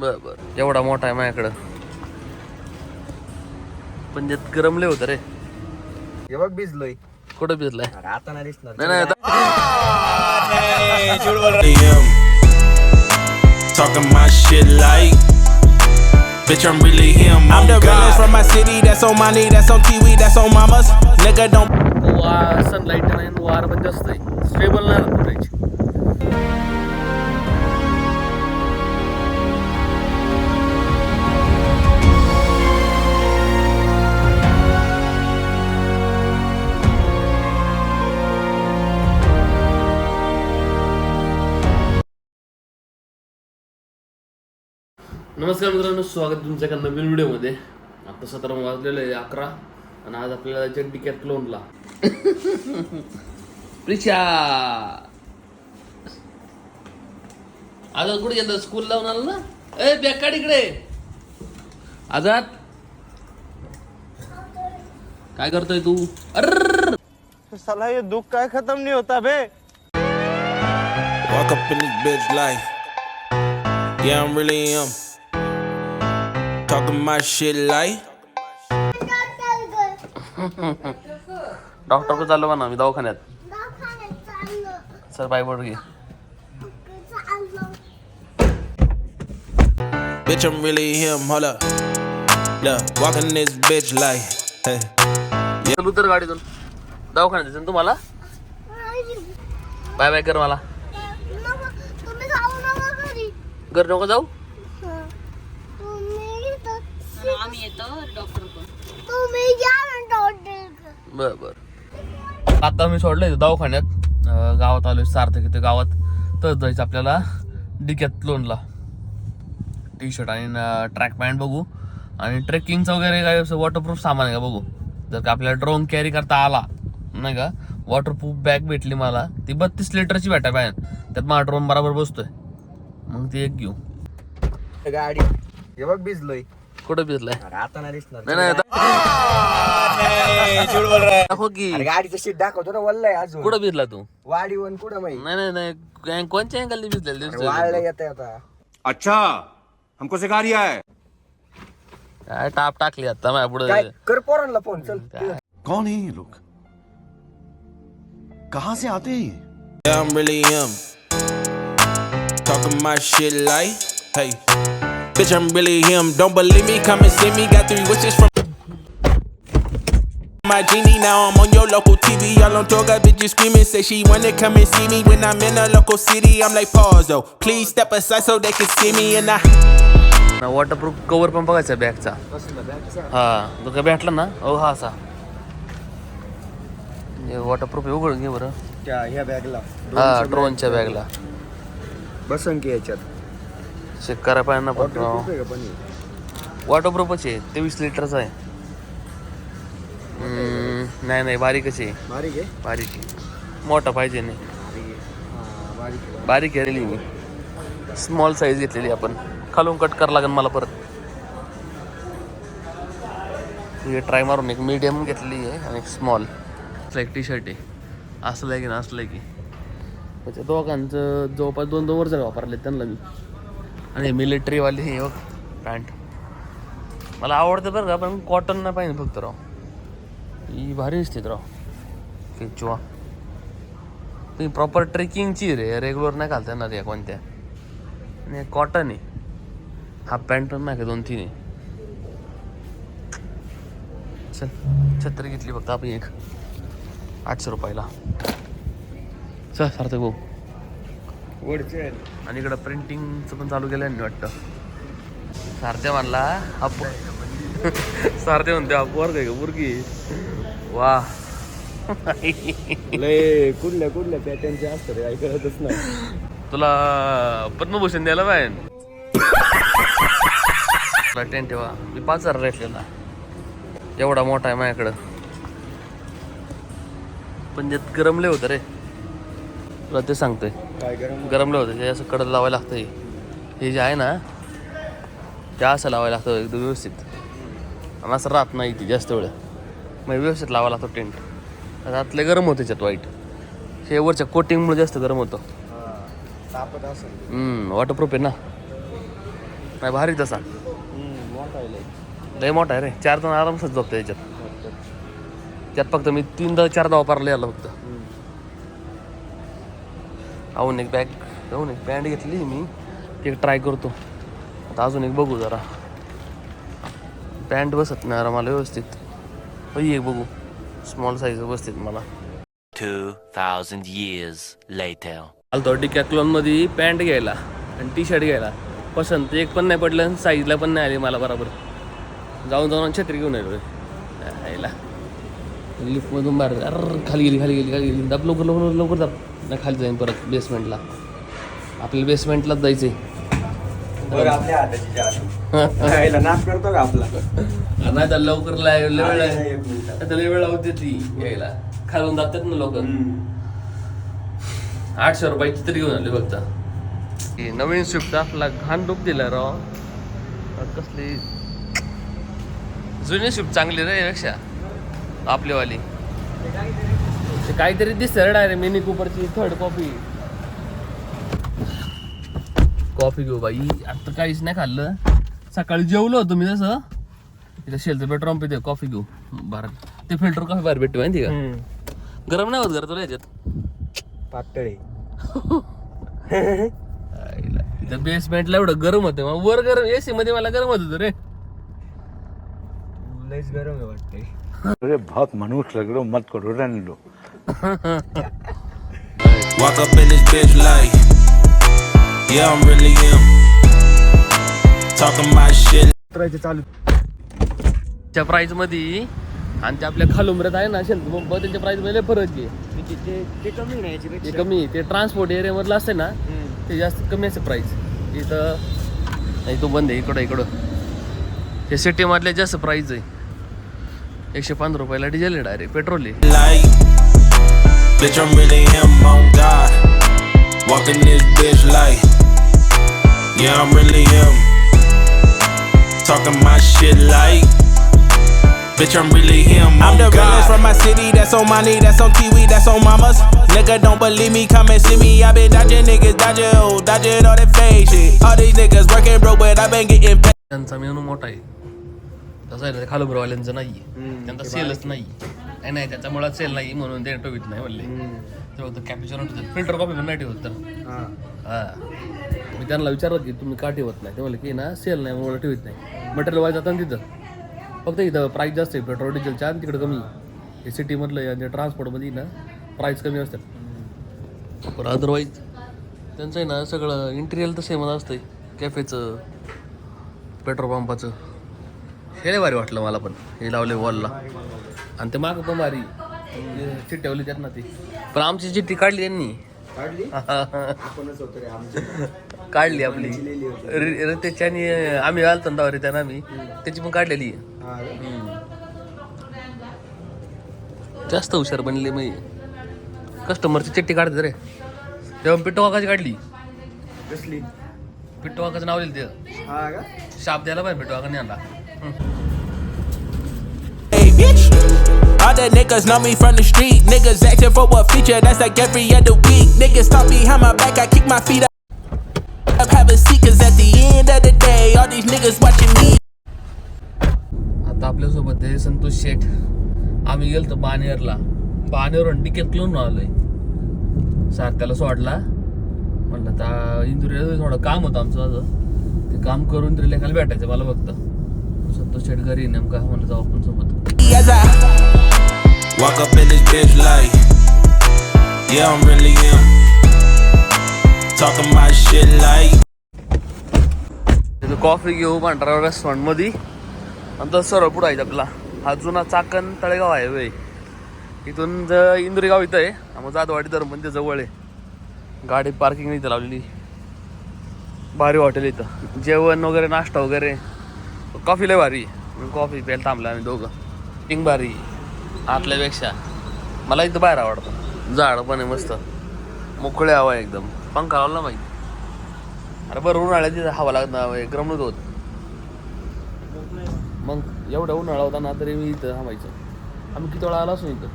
बर बर एवढा मोठा आहे माझ्याकडं पण त्यात गरमले होतं रे हे बघ भिजलोय कुठं भिजलाय अरे आता नाही दिसणार नाही नाही आता- am. Talking my shit like. Bitch, I'm really him. I'm the realest from my city. That's on my knee. That's on TV. That's on mamas. Nigga, don't. वा सनलाईट नाही वार पण जास्त आहे स्टेबल नाही राहत नमस्कार मित्रांनो स्वागत आहे तुमच्या एका नवीन व्हिडिओमध्ये. आता सतरा वाजलेलं आहे अकरा आणि आज आपल्याला जायचं डिकॅट लोनला प्रिशा आज कुठे गेलं स्कूल लावून आलं ना? ए बॅकाड इकडे! आजाद! काय करतोय तू? अर साला ये दुख काय खत्म नहीं होता बे Walk up in this bitch like. Yeah, I'm really him. Talking my shit like. Doctor चाललो म्हणा मी दवाखान्यात सर बाय बोर्ड घे Bitch, I'm really him. Hold up. Look, walking this bitch like. Hey. चल उतर गाडीतून दवाखान्यात जायचं ना तुम्हाला बाय बाय कर मला तुम्ही जाऊ नका घरी घर नको जाऊ तुम्ही इथं आम्ही येतो डॉक्टर पण तुम्ही या ना डॉक्टर बर बर. आता मी सोडलं इथं दवाखान्यात. गावात आलोय सार्थक इथे गावात. तर जायचं आपल्याला डिक्यात लोनला टी शर्ट आणि ट्रॅक पॅन्ट बघू. आणि ट्रेकिंगचं वगैरे काय असं वॉटरप्रूफ सामान आहे का बघू? जर का आपल्याला ड्रोन कॅरी करता आला नाही का? वॉटरप्रूफ बॅग भेटली मला. ती बत्तीस लिटरची भेटा पॅन त्यात माझा ड्रोन बरोबर बसतोय. मग ती एक घेऊ. गाडी. हे बघ भिजलोय. कुठं भिजलाय आता नाही दिसणार. नाही नाही आता- दाखव की. अरे गाडीचं शीट दाखवतो ना वल्लय अजून. कुठं भिजला तू? वाडी वन कुठं माहिती? नाही नाही नाही. कोणत्या अँगलने भिजलेलं दिसतोय वाळलं तू? येत आता. अच्छा हमको सिखा रिया है काय टाप टाकली आता माझ्या पुढे. काय कर पोरांना फोन चल. कौन है ये लोग? कहां से आते हैं ये? Yeah, I'm really him. Talking my shit like. Hey. Bitch, I'm really him. Don't believe me? Come and see me. Got three wishes from. My genie, now I'm on your local TV. Y'all on tour, got bitches screaming. Say she wanna come and see me when I'm in a local city. I'm like, pause though. Please step aside so they can see me. And I. Waterproof cover पण बघायचा बॅगचा हा तो काय भेटला ना हो हा असा वॉटरप्रूफ उघडून घे बरं त्या ह्या बॅगला हा ड्रोनच्या बॅगला बसन की याच्यात चेक करा पाहिजे ना हे? वॉटरप्रूफच आहे. तेवीस लिटरचा आहे. हम्म, नाही नाही बारीकच आहे. बारीक आहे? बारीक आहे. मोठा पाहिजे नाही. बारीक आहे. हा, बारीक आहे. बारीक घेतलेली मी. स्मॉल साईज घेतलेली आपण. खालून कट करावं लागेल मला परत. हे ट्राय मारून एक मीडियम घेतलेली आहे आणि एक स्मॉल एक टी शर्ट आहे. असलं आहे की ना असलं आहे की. त्याच्या दोघांचं जवळपास दोन दोन वर्ष वापरले त्यांना मी आणि मिलिटरीवाली हे बघ पॅन्ट मला आवडतं बरं का पण कॉटन नाही पाहिजे फक्त राव. ही भारी दिसते राव. केचुआ ती प्रॉपर ट्रेकिंगची रे रेग्युलर नाही घालता येणार या कोणत्या. आणि कॉटन आहे. हाफ पॅन्ट पण नाही का दोन तीन आहे. चल छत्री घेतली फक्त आपण एक. आठशे रुपयाला. चल सार्थक भाऊ. आणि इकडं प्रिंटिंगचं पण चालू केलं यांनी वाटतं. सारथ्या म्हणला हा पो- सारथ्या म्हणते पोर काय का मुर्गी वा. लय कुठल्या कुठल्या पॅटर्नचे असतात रे, काही कळतच नाही. तुला पद्मभूषण द्यायला पाहिजे टेन ठेवा. मी पाच हजार रेटलेला एवढा मोठा आहे माझ्याकडं. पण त्यात गरमले होतं रे. तुला ते सांगतोय. काय गरमले होतं? ते असं कडक लावायला लागतं हे. हे जे आहे ना ते असं लावायला लागतं एकदम व्यवस्थित. आणि असं राहत नाही ती जास्त वेळ. मग व्यवस्थित लावायला लागतो टेंट. रातले गरम होतं त्याच्यात वाईट. हे वरच्या कोटिंगमुळे जास्त गरम होतं. वॉटरप्रूफ आहे ना. नाही भारी तसा. मोठा आहे लय. मोठा आहे रे. चार जण आरामसात झोपतो याच्यात. त्यात फक्त मी तीनदा चारदा वापरले आला फक्त. अजून एक बॅग अजून एक पॅन्ट घेतली मी. ती ट्राय करतो. आता अजून एक बघू जरा. पॅन्ट बसत नाही जरा मला व्यवस्थित. होई एक बघू. स्मॉल साईज बसते मला. 2,000 years later. आलतो डिकॅक्लॉनमध्ये पॅन्ट घ्यायला आणि टी शर्ट घ्यायला. पसंत एक पण नाही पडलं साईजला पण नाही आली मला बरोबर. जाऊन जाऊन छत्री घेऊन यायला लिफ्टमधून बाहेर अर खाली गेली खाली गेली खाली गेली. दाब लवकर लवकर लवकर दाब. नाही खाली जाईन परत बेसमेंटला आपल्याला बेसमेंटलाच का आपला? नाही तर लवकर लय वेळ लावते ती यायला. खालून जातात ना लोक. आठशे रुपयाची तरी घेऊन आली बघता नवीन स्विफ्ट आपला घाण डोक दिला राव. कसली जुनी स्विफ्ट चांगली रे यापेक्षा. आपलीवाली. ते काहीतरी दिसतं रे डायरेक्ट मिनी कुपरची थर्ड कॉपी कॉफी घेऊ बाई. आता काहीच नाही खाल्लं. सकाळी जेवलो होतो मी तसं इथं शेलचं पेट्रोल पिते कॉफी घेऊ. बरं. ते फिल्टर कॉफी बाहेर भेटते माहिती का? गरम नाही होत घर तुला याच्यात? पातळे. इथं बेसमेंटला एवढं गरम होतं. मग वर गरम एसी मध्ये मला गरम होत होतं रे. लयच गरम आहे वाटते अरे बहुत मनुष्य लग रहे हो मत करो रहने दो Walk up in this bitch like, yeah, I'm really him. Talking my shit. उतरायचे चालू त्या प्राइसमध्ये आणि ते आपल्या खालुमऱ्यात आहे ना शेल मग त्यांच्या प्राइसमध्ये लय फरक आहे ते- ते ते कमी नाही याची ते पेक्षा. कमी ते ट्रान्सपोर्ट एरिया मधलं असते ना हम्म. ते जास्त कमी असते प्राइस इथं नाही तो बंद आहे इकडं इकडं हे सिटी मधले जास्त प्राइस आहे एकशे पंधरा रुपयाला डिझेल आहे डायरेक्ट पेट्रोल आहे Like, bitch, I'm really him on God. Walking this bitch like, yeah, I'm really him. Talking my shit like, bitch, I'm really him. I'm the realest from my city, that's on money, that's on TV, that's on mamas. Nigga, don't believe me, come and see me. I been dodging niggas, dodging hoes, dodging all that fake shit. All these niggas working broke, but I been getting paid. तसं आहे ना खालुबरवाल्यांचं नाही त्यांचा सेलच नाही नाही नाही त्याचा मुळात सेल नाही म्हणून ते ठेवीत नाही म्हणले. ते फक्त कॅपिचर फिल्टर कॉफी पण नाही ठेवत तर. हा. मी त्यांना विचारलं की तुम्ही का ठेवत नाही? ते म्हणले की ना सेल नाही म्हणून ठेवत नाही. मटेरियल वाईज जातं ना तिथं. फक्त इथं प्राईस जास्त आहे पेट्रोल डिझेलच्या आणि तिकडे कमी हे सिटीमधलं आणि ट्रान्सपोर्टमध्ये ना प्राईस कमी असतात. पण अदरवाईज त्यांचं आहे ना सगळं इंटिरियल तर सेमच असतंय. कॅफेचं पेट्रोल पंपाचं हे भारी वाटलं मला पण. हे लावले वॉलला आणि ते मागं पण भारी. चिठ्ठी ठेवली त्यात ना ती. पण आमची चिठ्ठी काढली त्यांनी. काढली? आपणच होतो रे आमच्या काढली आपली. त्याच्यानी आम्ही आलतो ना रिटर्न आम्ही. त्याची पण काढलेली. हा. जास्त हुशार बनले मी. कस्टमरची चिठ्ठी काढते रे. तेव्हा पिट्टू काकाची काढली. कसली? पिट्टू काकाचं नाव लिहिलं ते. हा का? शाप द्यायला पाहिजे पिट्टू काकाने आणला Hey, bitch. All the niggas know me from the street. Niggas acting for a feature, that's like every other week. Niggas talk behind my back, I kick my feet up. Have a seat, cause at the end of the day, all these niggas watching me. आता आपल्यासोबत आहे संतोष शेठ आम्ही गेलतो बानेरला बानेरवरून ticket clone आलोय सारख्याला सोडला म्हणलं आता इंदुरीला थोडं काम होतं आमचं माझं ते काम करून तरी लेखाला भेटायचं मला फक्त संतोष शेठ घरी नेमका म्हणलं जाऊ आपण सोबत. As I walk up in this bitch like, yeah, I'm really him. Talking my shit like. तिथं कॉफी घेऊ पांढरा रेस्टॉरंटमध्ये आणि तर सरळ पुढं आहे आपला. हा जुना चाकण तळेगाव आहे वे इथून ज इंदुरी गाव इथं आहे. मग जातवाडी धर्म ते जवळ आहे. गाडी पार्किंग इथं लावलेली. भारी हॉटेल इथं. जेवण वगैरे नाश्ता वगैरे. कॉफी लय भारी. कॉफी प्यायला थांबलं आम्ही दोघं. पिंग भारी. आतल्यापेक्षा. मला इथं बाहेर आवडतं. झाड पण आहे मस्त. मोकळे हवा आहे एकदम. पंखा लावला माहिती अरे बरं उन्हाळ्यात तिथं हवा लागत ना गरम नव्हतं होत. मग एवढा उन्हाळा होता ना तरी मी इथं थांबायचं. आम्ही किती वेळा आलो असू इथं?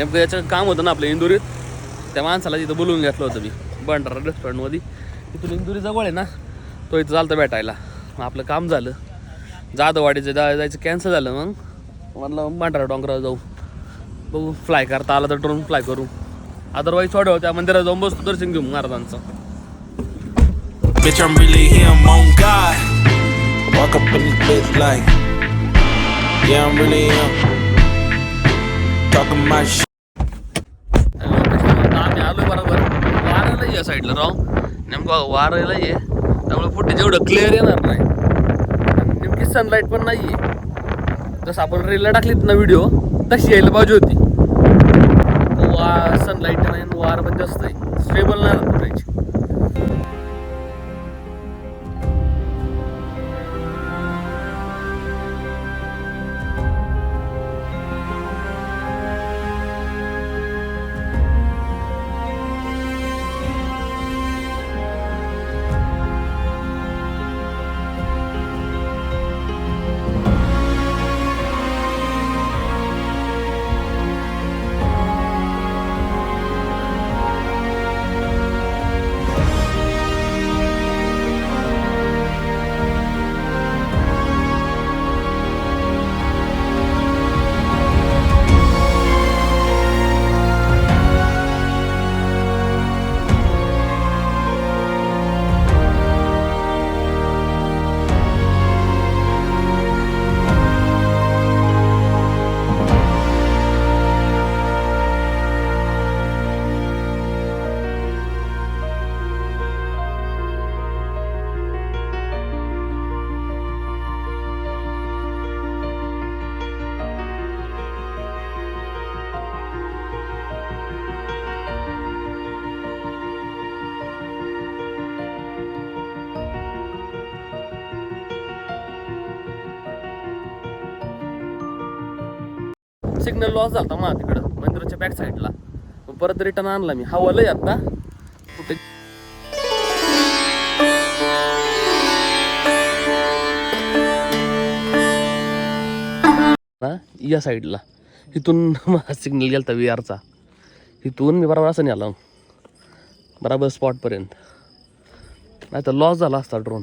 नेमकं याचं काम होतं ना आपलं इंदुरीत. त्या माणसाला तिथं बोलवून घेतलं होतं मी. भंडारा रेस्टॉरंटमध्ये तिथून इंदुरी जवळ आहे ना तो इथं चालतं भेटायला. मग आपलं काम झालं. जाधववाडीचं जा जायचं कॅन्सल झालं मग. म्हटलं भंडारा डोंगरावर जाऊ. बघू फ्लाय करता आला तर ड्रोन फ्लाय करू. अदरवाईज थोड्या त्या मंदिरात जाऊन बसतो दर्शन घेऊ महाराजांचं. Bitch, I'm really him on God. Walk up in this bitch like, yeah, I'm really him. Talking my shit. आम्ही आलो बरोबर. वारायला ये या साईडला राव. नेमकं वारायला ये त्यामुळे फुटेज एवढं क्लिअर येणार नाही. आणि नेमकी सनलाईट पण नाही आहे जसं आपण रेलला टाकलीत ना व्हिडिओ तशी यायला पाहिजे होती. वा सनलाईट नाही आणि वार पण जास्त आहे. स्टेबल नाही राहत फुटेज सिग्नल लॉस झाला मग तिकडं मंदिराच्या बॅक साईडला मग परत रिटर्न आणला मी. हवलंय आता. कुठे? ना या साईडला इथून माझा सिग्नल गेलता व्ही आरचा इथून मी बरोबर असं नाही आला बराबर स्पॉटपर्यंत नाही तर लॉस झाला असता ड्रोन